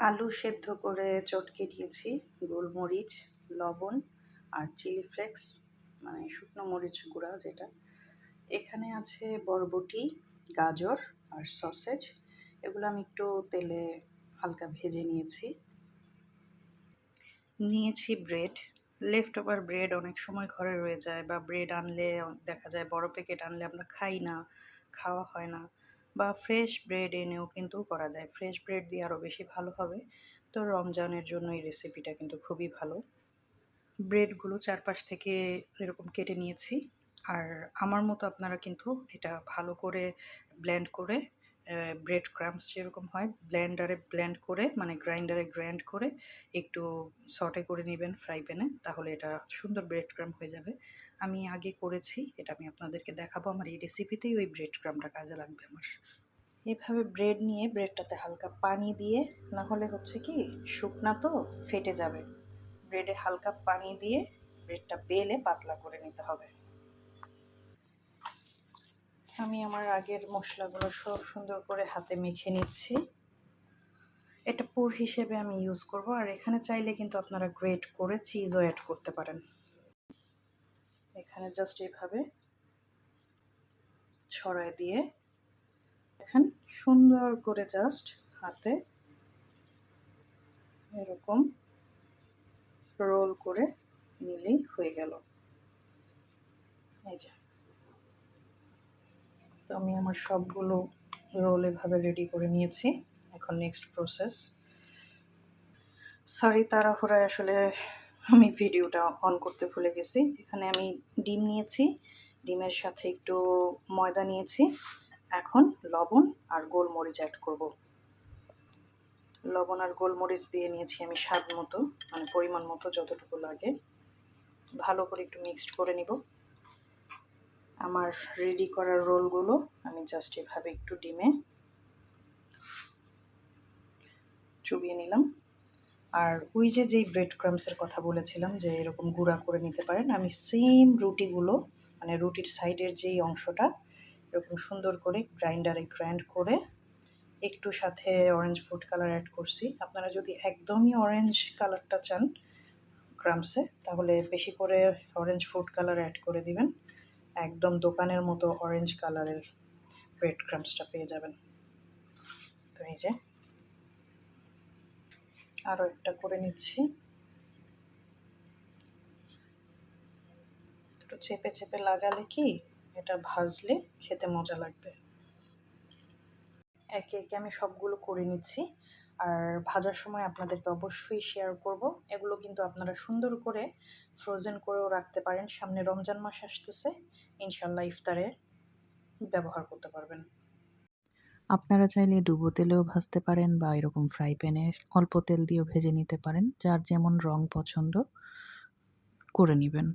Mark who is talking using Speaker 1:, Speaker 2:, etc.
Speaker 1: আলু সেদ্ধ করে চটকে দিয়েছি গোলমরিচ, লবণ আর চিলি ফ্লেক্স মানে শুকনো মরিচ গুঁড়া যেটা। এখানে আছে বরবটি, গাজর আর সসেজ। এগুলো আমি একটু তেলে হালকা ভেজে নিয়েছি। নিয়েছি ব্রেড। লেফট ওভার ব্রেড অনেক সময় ঘরে রয়ে যায় বা ব্রেড আনলে, দেখা যায় বড় প্যাকেট আনলে আমরা খাই না, খাওয়া হয় না। বা ফ্রেশ ব্রেড এনেও কিন্তু করা যায়। ফ্রেশ ব্রেড দিয়ে আরও বেশি ভালো হবে। তো রমজানের জন্য এই রেসিপিটা কিন্তু খুবই ভালো। ব্রেডগুলো চারপাশ থেকে এরকম কেটে নিয়েছি। আর আমার মতো আপনারা কিন্তু এটা ভালো করে ব্ল্যান্ড করে ব্রেড ক্রাম্পস যেরকম হয় ব্লেন্ডারে ব্লেন্ড করে মানে গ্রাইন্ডারে গ্রাইন্ড করে, একটু সটে করে নেবেন ফ্রাই প্যানে তাহলে এটা সুন্দর ব্রেড ক্রাম্প হয়ে যাবে। আমি আগে করেছি, এটা আমি আপনাদেরকে দেখাবো, আমার এই রেসিপিতেই ওই ব্রেড ক্রামটা কাজে লাগবে আমার। এভাবে ব্রেড নিয়ে ব্রেডটাতে হালকা পানি দিয়ে, না হলে হচ্ছে কি, শুকনা তো ফেটে যাবে। ব্রেডে হালকা পানি দিয়ে ব্রেডটা বেলে পাতলা করে নিতে হবে। আমি আমার আগের মশলাগুলো সব সুন্দর করে হাতে মেখে নিচ্ছি। এটা পুর হিসেবে আমি ইউজ করব, আর এখানে চাইলে কিন্তু আপনারা গ্রেট করে চিজও অ্যাড করতে পারেন। এখানে জাস্ট এইভাবে ছড়ায় দিয়ে এখন সুন্দর করে জাস্ট হাতে এরকম রোল করে নিলেই হয়ে গেল। এই যে। তো আমি আমার সবগুলো রোল এভাবে রেডি করে নিয়েছি। এখন নেক্সট প্রসেস সরি তাড়াহুড়ায় আসলে আমি ভিডিওটা অন করতে ভুলে গেছি। এখানে আমি ডিম নিয়েছি, ডিমের সাথে একটু ময়দা নিয়েছি। এখন লবণ আর গোলমরিচ অ্যাড করব। লবণ আর গোলমরিচ দিয়ে নিয়েছি আমি স্বাদ মতো মানে পরিমাণ মতো যতটুকু লাগে। ভালো করে একটু মিক্সড করে নিব। আমার রেডি করা রোলগুলো আমি জাস্ট এভাবে একটু ডিমে চুবিয়ে নিলাম। আর ওই যে যেই ব্রেড ক্রামসের কথা বলেছিলাম যে এরকম গুঁড়া করে নিতে পারেন, আমি সেম রুটিগুলো মানে রুটির সাইডের যেই অংশটা, এরকম সুন্দর করে গ্রাইন্ডারে গ্রাইন্ড করে একটু সাথে অরেঞ্জ ফুড কালার অ্যাড করছি। আপনারা যদি একদমই অরেঞ্জ কালারটা চান ক্রামসে তাহলে বেশি করে অরেঞ্জ ফুড কালার অ্যাড করে দিবেন। একদম দোকানের মতো অরেঞ্জ কালারের ব্রেড ক্রামসটা পেয়ে যাবেন। তো এই যে আরও একটা করে নিচ্ছি। একটু চেপে চেপে লাগালে কি এটা ভাজলে খেতে মজা লাগবে। একে একে আমি সবগুলো করে নিচ্ছি। আর ভাজার সময় আপনাদেরকে অবশ্যই শেয়ার করব। এগুলো কিন্তু আপনারা সুন্দর করে ফ্রোজেন করেও রাখতে পারেন। সামনে রমজান মাস আসতেছে। ইনশাল্লাহ ইফতারে ব্যবহার করতে পারবেন।
Speaker 2: আপনারা চাইলে ডুবো তেলেও ভাজতে পারেন বা এরকম ফ্রাই প্যানে অল্প তেল দিয়েও ভেজে নিতে পারেন। যার যেমন রং পছন্দ, করে নেবেন।